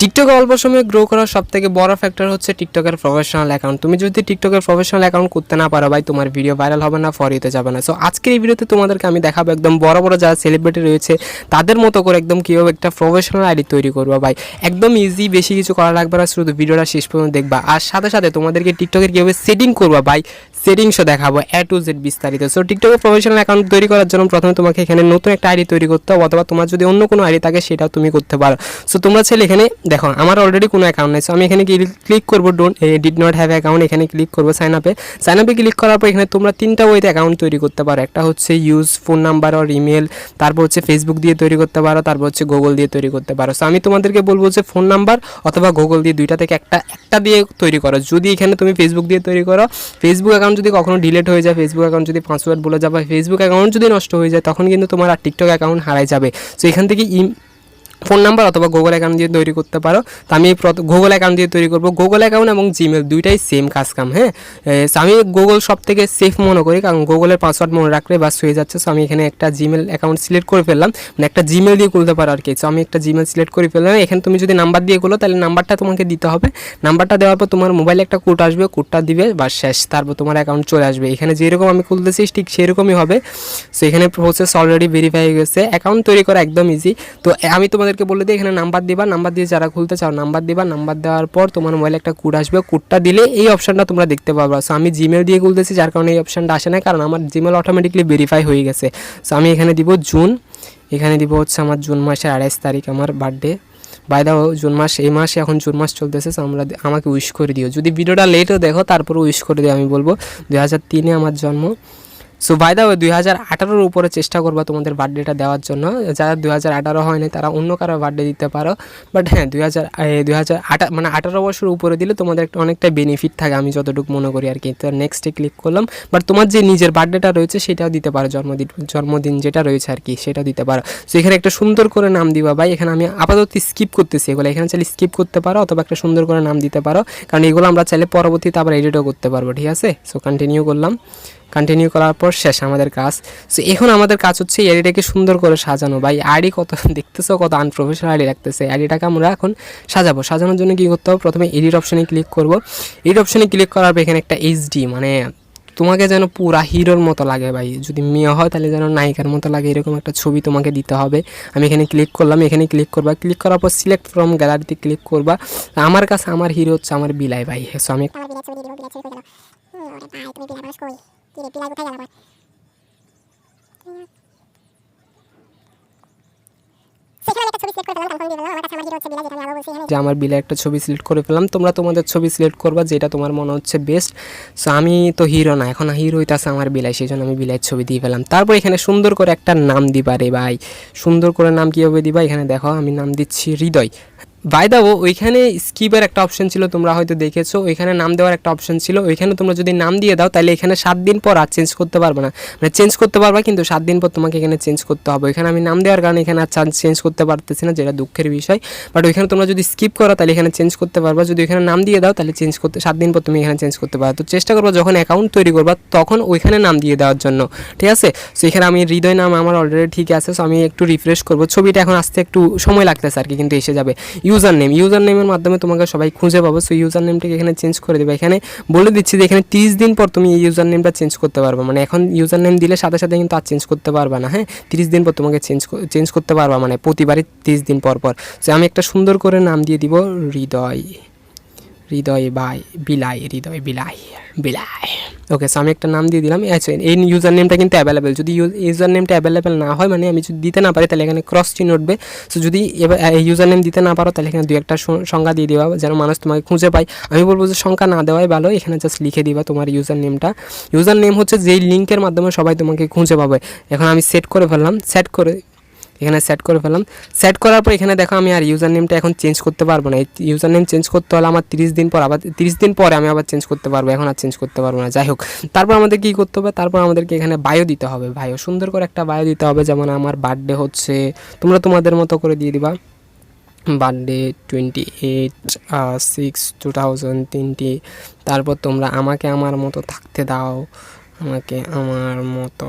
টিকটকে অল্প সময়ে গ্রো করার সব থেকে বড় ফ্যাক্টর হচ্ছে টিকটকের প্রফেশনাল অ্যাকাউন্ট তুমি যদি টিকটকের প্রফেশনাল অ্যাকাউন্ট করতে না পারো ভাই, তোমার ভিডিও ভাইরাল হবে না ফরিতে যাবে না। সো আজকের এই ভিডিওতে তোমাদেরকে আমি দেখাবো একদম বড় বড় যারা সেলিব্রিটি রয়েছে, তাদের মতো করে একদম কীভাবে একটা প্রফেশনাল আইডি তৈরি করব ভাই। একদম ইজি বেশি কিছু করা লাগবে না, শুধু ভিডিওটা শেষ পর্যন্ত দেখবা। আর সাথে সাথে তোমাদেরকে টিকটকের কীভাবে সেটিং করবা ভাই সেটিংসও দেখাবো এ টু জেড বিস্তারিত। সো টিকটকে প্রফেশনাল অ্যাকাউন্ট তৈরি করার জন্য প্রথমে তোমাকে এখানে নতুন একটা আইডি তৈরি করতে হবে, অথবা তোমার যদি অন্য কোনো আইডি থাকে, সেটাও তুমি করতে পারো। সো তোমরা ছেলে এখানে, দেখো, আমার অলরেডি কোনো অ্যাকাউন্ট নেই। সো আমি এখানে ক্লিক করব don't did not have account এখানে ক্লিক করব সাইন আপে সাইন আপে ক্লিক করার পর এখানে তোমরা তিনটা ওয়েতে অ্যাকাউন্ট তৈরি করতে পারো। একটা হচ্ছে ইউজ ফোন নাম্বার আর ইমেল তারপর হচ্ছে ফেসবুক দিয়ে তৈরি করতে পারো, তারপর হচ্ছে গুগল দিয়ে তৈরি করতে পারো। সো আমি তোমাদেরকে বলব যে ফোন নাম্বার অথবা গুগল দিয়ে দুইটা থেকে একটা একটা দিয়ে তৈরি করো। যদি এখানে তুমি ফেসবুক দিয়ে তৈরি করো ফেসবুক অ্যাকাউন্ট যদি কখনো ডিলেট হয়ে যায় ফেসবুক অ্যাকাউন্ট যদি পাসওয়ার্ড বলে যাবে ফেসবুক অ্যাকাউন্ট যদি নষ্ট হয়ে যায়, তখন কিন্তু তোমার আর টিকটক অ্যাকাউন্ট হারাই যাবে। সো এখান থেকে ফোন নাম্বার অথবা গুগল অ্যাকাউন্ট দিয়ে তৈরি করতে পারো। তো আমি গুগল অ্যাকাউন্ট দিয়ে তৈরি করব। গুগল অ্যাকাউন্ট এবং জিমেল দুইটাই সেম কাজ কাম হ্যাঁ? আমি গুগল সব থেকে সেফ মনে করি, কারণ গুগলের পাসওয়ার্ড মনে রাখলে বাস হয়ে যাচ্ছে। সো আমি এখানে একটা জিমেল অ্যাকাউন্ট সিলেক্ট করে ফেললাম। মানে একটা জিমেল দিয়ে খুলতে পারো আর কি। আমি একটা জিমেল সিলেক্ট করে ফেললাম। এখানে তুমি যদি নাম্বার দিয়ে খুলো, তাহলে নাম্বারটা তোমাকে দিতে হবে। নাম্বারটা দেওয়ার পর তোমার মোবাইলে একটা কোড আসবে। কোডটা দিবে বা শেষ। তারপর তোমার অ্যাকাউন্ট চলে আসবে। এখানে যেরকম আমি খুলতেছি, ঠিক সেরকমই হবে। সো এখানে প্রসেস অলরেডি ভেরিফাই হয়ে গেছে। অ্যাকাউন্ট তৈরি করা একদম ইজি তো আমি তোমাদেরকে বলে দিই, এখানে নাম্বার দিবা নাম্বার দিয়ে যারা খুলতে চাও নাম্বার দিবা নাম্বার দেওয়ার পর তোমার মোবাইলে একটা কোড আসবে। কোডটা দিলে এই অপশনটা তোমরা দেখতে পারবা সো আমি জিমেল দিয়ে খুলতেছি, যার কারণে এই অপশনটা আসে না, কারণ আমার জিমেল অটোমেটিকলি ভেরিফাই হয়ে গেছে। সো আমি এখানে দিব জুন এখানে দিব হচ্ছে আমার জুন মাসের আড়াইশ তারিখ, আমার বার্থডে বাই দা জুন মাস, এই মাসে এখন জুন মাস চলতেছে আমরা আমাকে উইশ করে দিও। যদি ভিডিওটা লেটও দেখো তারপরে উইশ করে দিও, আমি বলব। দু হাজার তিনে আমার জন্ম। সো বাই দা দুই হাজার আঠারোর উপরে চেষ্টা করবা তোমাদের বার্থডেটা দেওয়ার জন্য। যারা দুই হাজার আঠারো হয়নি, তারা অন্য কারও বার্থডে দিতে পারো। বাট হ্যাঁ দুই হাজার দুই হাজার আঠা মানে আঠারো বছর উপরে দিলে তোমাদের একটা অনেকটা বেনিফিট থাকে, আমি যতটুকু মনে করি আর কি। তো নেক্সটে ক্লিক করলাম। বাট তোমার যে নিজের বার্থডেটা রয়েছে, সেটাও দিতে পারো জন্মদিন জন্মদিন যেটা রয়েছে আর কি, সেটা দিতে পারো। সো এখানে একটা সুন্দর করে নাম দিবা ভাই। এখানে আমি আপাতত স্কিপ করতেছি এগুলো। এখানে চাইলে স্কিপ করতে পারো অথবা একটা সুন্দর করে নাম দিতে পারো। কারণ এগুলো আমরা চাইলে পরবর্তীতে আবার এডিটও করতে পারব, ঠিক আছে? সো কন্টিনিউ করলাম। কন্টিনিউ করার পর শেষ আমাদের কাজ। সো এখন আমাদের কাজ হচ্ছে আইডিটাকে সুন্দর করে সাজানো। ভাই, আইডি কত দেখতেছো, কত আনপ্রফেশনাল আইডি রাখতেছে আইডিটাকে আমরা এখন সাজাবো। সাজানোর জন্য কী করতে হবে? প্রথমে এডিট অপশনে ক্লিক করব। এডিট অপশনে ক্লিক করার পর এখানে একটা এইচডি মানে তোমাকে যেন পুরা হিরোর মতো লাগে ভাই। যদি মেয়ে হয়, তাহলে যেন নায়িকার মতো লাগে। এরকম একটা ছবি তোমাকে দিতে হবে। আমি এখানে ক্লিক করলাম। এখানে ক্লিক করবা। ক্লিক করার পর সিলেক্ট ফ্রম গ্যালারিতে ক্লিক করবা। আমার কাছে আমার হিরো হচ্ছে আমার বিলাই ভাই। সো আমি আমার বিলের ছবি দিয়ে দিব বিলের ছবি কই গেল হুম ওরে ভাই তুমি বিলাই মানুষ কই কি রে বিলাই কোথায় গেল আমার করে যে আমার বিলে একটা ছবি সিলেক্ট করে ফেলাম তোমরা তোমাদের ছবি সিলেক্ট করবা যেটা তোমার মনে হচ্ছে বেস্ট সো আমি তো হিরো না এখন হিরো হইতাছে আমার বিলাই সেই জন্য আমি বিলাইয়ের ছবি দিয়ে ফেলাম তারপর এখানে সুন্দর করে একটা নাম দিবা রে ভাই সুন্দর করে নাম কীভাবে দিবা এখানে দেখো আমি নাম দিচ্ছি হৃদয় বাই দাও ওইখানে স্কিপের একটা অপশন ছিল, তোমরা হয়তো দেখেছ। ওইখানে নাম দেওয়ার একটা অপশন ছিল। ওইখানে তোমরা যদি নাম দিয়ে দাও, তাহলে এখানে সাত দিন পর আর চেঞ্জ করতে পারবে না। মানে চেঞ্জ করতে পারবা, কিন্তু সাত দিন পর তোমাকে এখানে চেঞ্জ করতে হবে। ওইখানে আমি নাম দেওয়ার কারণে এখানে আর চেঞ্জ করতে পারতেছি না, যেটা দুঃখের বিষয়। বাট ওইখানে তোমরা যদি স্কিপ করো, তাহলে এখানে চেঞ্জ করতে পারবা। যদি ওইখানে নাম দিয়ে দাও, তাহলে চেঞ্জ করতে, সাত দিন পর তুমি এখানে চেঞ্জ করতে পারো তো চেষ্টা করব যখন অ্যাকাউন্ট তৈরি করবা, তখন ওইখানে নাম দিয়ে দেওয়ার জন্য। ঠিক আছে? সো এখানে আমি হৃদয় নাম আমার অলরেডি ঠিক আছে। সো আমি একটু রিফ্রেশ করব। ছবিটা এখন আসতে একটু সময় লাগতেছে আর কি, কিন্তু এসে যাবে। ইউজার নেম ইউজার নেমের মাধ্যমে তোমাকে সবাই খুঁজে পাবো। সো ইউজার নেমটাকে এখানে চেঞ্জ করে দেবে। এখানে বলে দিচ্ছি যে, এখানে তিরিশ দিন পর তুমি এই ইউজার নেমটা চেঞ্জ করতে পারবে। মানে এখন ইউজার নেম দিলে সাথে সাথে কিন্তু আর চেঞ্জ করতে পারবে না হ্যাঁ? তিরিশ দিন পর তোমাকে চেঞ্জ চেঞ্জ করতে পারবা মানে প্রতিবারই তিরিশ দিন পর পর। সো আমি একটা সুন্দর করে নাম দিয়ে দিব হৃদয়। হৃদয় বাই, বিলাই, হৃদয় বিলাই বিলাই। ওকে সো আমি একটা নাম দিয়ে দিলাম। আচ্ছা এই ইউজার নেমটা কিন্তু অ্যাভেলেবেল যদি ইউজার নেমটা অ্যাভেলেবেল না হয় মানে আমি যদি দিতে না পারি, তাহলে এখানে ক্রস চিহ্ন উঠবে। সো যদি এবার ইউজার নেম দিতে না পারো, তাহলে এখানে দু একটা সংখ্যা দিয়ে দেওয়া, যেন মানুষ তোমাকে খুঁজে পায়। আমি বলব যে সংখ্যা না দেওয়াই ভালো, এখানে জাস্ট লিখে দিবা তোমার ইউজার নেমটা ইউজার নেম হচ্ছে যেই লিঙ্কের মাধ্যমে সবাই তোমাকে খুঁজে পাবে। এখন আমি সেট করে ফেললাম। সেট করে এখানে সেট করে ফেলাম। সেট করার পর এখানে দেখো আমি আর ইউজার নেমটা এখন চেঞ্জ করতে পারব না। ইউজার নেম চেঞ্জ করতে হলে আমার তিরিশ দিন পর আবার তিরিশ দিন পরে আমি আবার চেঞ্জ করতে পারব। এখন আর চেঞ্জ করতে পারব না। যাই হোক, তারপর আমাদের কী করতে হবে? তারপর আমাদেরকে এখানে বায়ো দিতে হবে। বায়ো সুন্দর করে একটা বায়ো দিতে হবে। যেমন আমার বার্থডে হচ্ছে। তোমরা তোমাদের মতো করে দিয়ে দিবা। Birthday twenty eight six two thousand twenty তারপর তোমরা আমাকে আমার মতো থাকতে দাও। আমাকে আমার মতো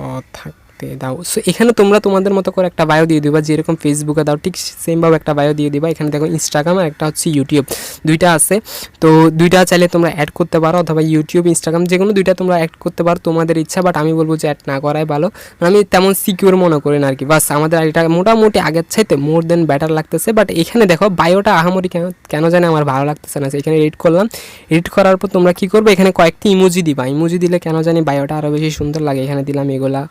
থাকতে দাও। সো এখানে তোমরা তোমাদের মতো করে একটা বায়ো দিয়ে দিবা। যেরকম ফেসবুকে দাও, ঠিক সেমভাবে একটা বায়ো দিয়ে দিবা। এখানে দেখো ইনস্টাগ্রাম আর একটা হচ্ছে ইউটিউব দুইটা আছে। তো দুইটা চাইলে তোমরা অ্যাড করতে পারো অথবা ইউটিউব ইনস্টাগ্রাম যে কোনো দুইটা তোমরা অ্যাড করতে পারো, তোমাদের ইচ্ছা বাট আমি বলব যে অ্যাড না করাই ভালো। আমি তেমন সিকিউর মনে করি না আর কি বাস আমাদের এটা মোটামুটি আগের চাইতে মোর দেন ব্যাটার লাগতেছে বাট এখানে দেখো বায়োটা আহামরি কেন কেন জানি আমার ভালো লাগতেছে না এখানে এডিট করলাম। এডিট করার পর তোমরা কী করবে? এখানে কয়েকটি ইমোজি দিবা। ইমোজি দিলে কেন জানি বায়োটা আরও বেশি সুন্দর লাগে। এখানে দিলাম এগুলা,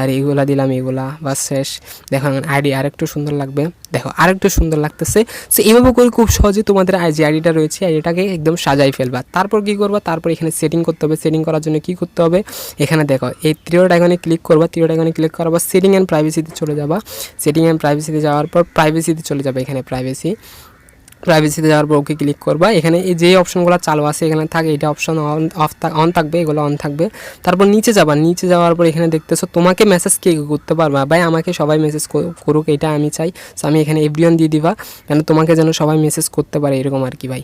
আর এগুলা দিলাম এগুলা বা শেষ। দেখো আইডি আরেকটু সুন্দর লাগবে। দেখো আরেকটু সুন্দর লাগতেছে। সো এইভাবে করে খুব সহজে তোমাদের যে আইডিটা রয়েছে আইডিটাকে একদম সাজাই ফেলবা। তারপর কি করবা? তারপর এখানে সেটিং করতে হবে। সেটিং করার জন্য কি করতে হবে? এখানে দেখো, এই ত্রিও আইকনে ক্লিক করবা। ত্রিয়ড আইকনে ক্লিক করার পর সেটিং অ্যান্ড প্রাইভেসিতে চলে যাবা। সেটিং অ্যান্ড প্রাইভেসিতে যাওয়ার পর প্রাইভেসিতে চলে যাবে এখানে প্রাইভেসি প্রাইভেসিতে যাওয়ার পর ওকে ক্লিক করবা। এখানে এই যে অপশনগুলো চালু আছে, এখানে থাকে, এটা অপশন অন অফ অন থাকবে, এগুলো অন থাকবে। তারপর নিচে যাবা, নিচে যাওয়ার পর এখানে দেখতেছো তোমাকে মেসেজ কে করতে পারবা? ভাই, আমাকে সবাই মেসেজ করুক, এটা আমি চাই। So, আমি এখানে এভরিওয়ান দিয়ে দিবা, কেন তোমাকে যেন সবাই মেসেজ করতে পারে, এরকম আর কি ভাই।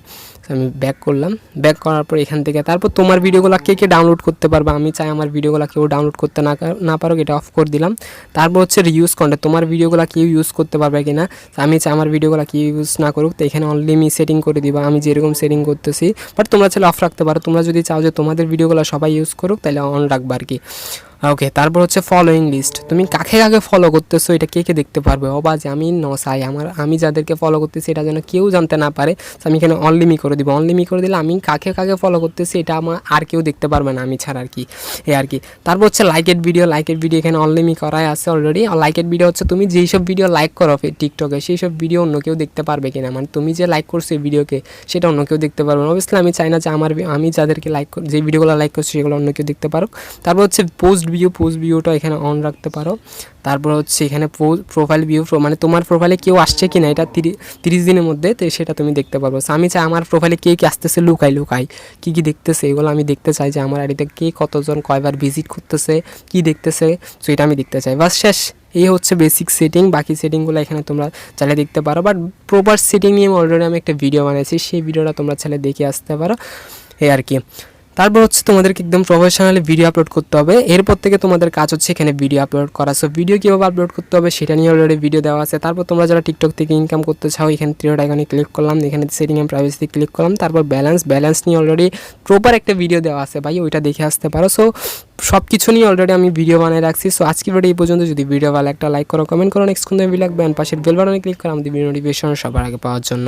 আমি ব্যাক করলাম। ব্যাক করার পর এখান থেকে, তারপর তোমার ভিডিওগুলো কে কে ডাউনলোড করতে পারবা? আমি চাই আমার ভিডিওগুলো কেউ ডাউনলোড করতে না না পারো এটা অফ করে দিলাম। তারপর হচ্ছে রিউজ কন্টেন্ট তোমার ভিডিওগুলো কেউ ইউজ করতে পারবে কিনা? আমি চাই আমার ভিডিওগুলো কেউ ইউজ না করুক। তো এখানে অনলি মি সেটিং করে দিবা, আমি যেরকম সেটিং করতেছি। বাট তোমরা চাইলে অফ রাখতে পারো। তোমরা যদি চাও যে তোমাদের ভিডিওগুলো সবাই ইউজ করুক তাহলে অন রাখবা আর কি ওকে তারপর হচ্ছে ফলোয়িং লিস্ট তুমি কাকে কাকে ফলো করতেছো, এটা কে কে দেখতে পারবে? ও বা যে আমি নসাই, আমার, আমি যাদেরকে ফলো করতেছি, এটা যেন কেউ জানতে না পারে আমি এখানে অনলিমি করে দিব। অনলিমি করে দিলে আমি কাকে কাকে ফলো করতেছি, এটা আমার আর কেউ দেখতে পারবে না, আমি ছাড়া আর কি, এ আর কি। তারপর হচ্ছে লাইকেড ভিডিও লাইকেড ভিডিও এখানে অনলিমি করাই আছে অলরেডি আর লাইকেড ভিডিও হচ্ছে তুমি যেই সব ভিডিও লাইক করো টিকটকে সেই সব ভিডিও অন্য কেউ দেখতে পারবে কিনা? মানে তুমি যে লাইক করছ এই ভিডিওকে সেটা অন্য কেউ দেখতে পারবে না। অবশ্যই আমি চাই না যে আমার আমি যাদেরকে লাইক যে ভিডিওগুলো লাইক করছি, সেগুলো অন্য কেউ দেখতে পারো তারপর হচ্ছে পোস্ট ভিউ পোস্ট ভিউটা এখানে অন রাখতে পারো। তারপর হচ্ছে এখানে প্রোফাইল ভিউ মানে তোমার প্রোফাইলে কেউ আসছে কি না এটা তিরি- তিরিশ দিনের মধ্যে তো সেটা তুমি দেখতে পারব। আমি চাই আমার প্রোফাইলে কে কে আসতেছে, লুকাই লুকাই। কী কী দেখতেছে, এগুলো আমি দেখতে চাই যে আমার আইডিতে কে কতজন কয়বার ভিজিট করতেছে, কি দেখতেছে। সো এটা আমি দেখতে চাই। বাস শেষ। এই হচ্ছে বেসিক সেটিং বাকি সেটিংগুলো এখানে তোমরা চাইলে দেখতে পারো। বাট প্রপার সেটিং নিয়ে অলরেডি আমি একটা ভিডিও বানিয়েছি সেই ভিডিওটা তোমরা চাইলে দেখে আসতে পারো। এই আর কি। তারপর হচ্ছে তোমাদেরকে একদম প্রফেশনালি ভিডিও আপলোড করতে হবে। এরপর থেকে তোমাদের কাজ হচ্ছে এখানে ভিডিও আপলোড করা। সো ভিডিও কীভাবে আপলোড করতে হবে সেটা নিয়ে অলরেডি ভিডিও দেওয়া আছে। তারপর তোমরা যারা টিকটক থেকে ইনকাম করতে চাও, এখানে থ্রিওড আইকনে ক্লিক করলাম। এখানে সেটিং এন্ড প্রাইভেসি ক্লিক করলাম। তারপর ব্যালেন্স ব্যালেন্স নিয়ে অলরেডি প্রপার একটা ভিডিও দেওয়া আছে। ভাই, ওইটা দেখে আসতে পারো। সো সব কিছু নিয়ে অলরেডি আমি ভিডিও বানিয়ে রাখছি। সো আজকে ভিডিও এই পর্যন্ত। যদি ভিডিও ভালো একটা লাইক করো কমেন্ট করো। নেক্সট কোন ভিডিও লাগবে পাশের বেল ক্লিক করো আমাদের ভিডিও নোটিফিকেশন সবার আগে পাওয়ার জন্য।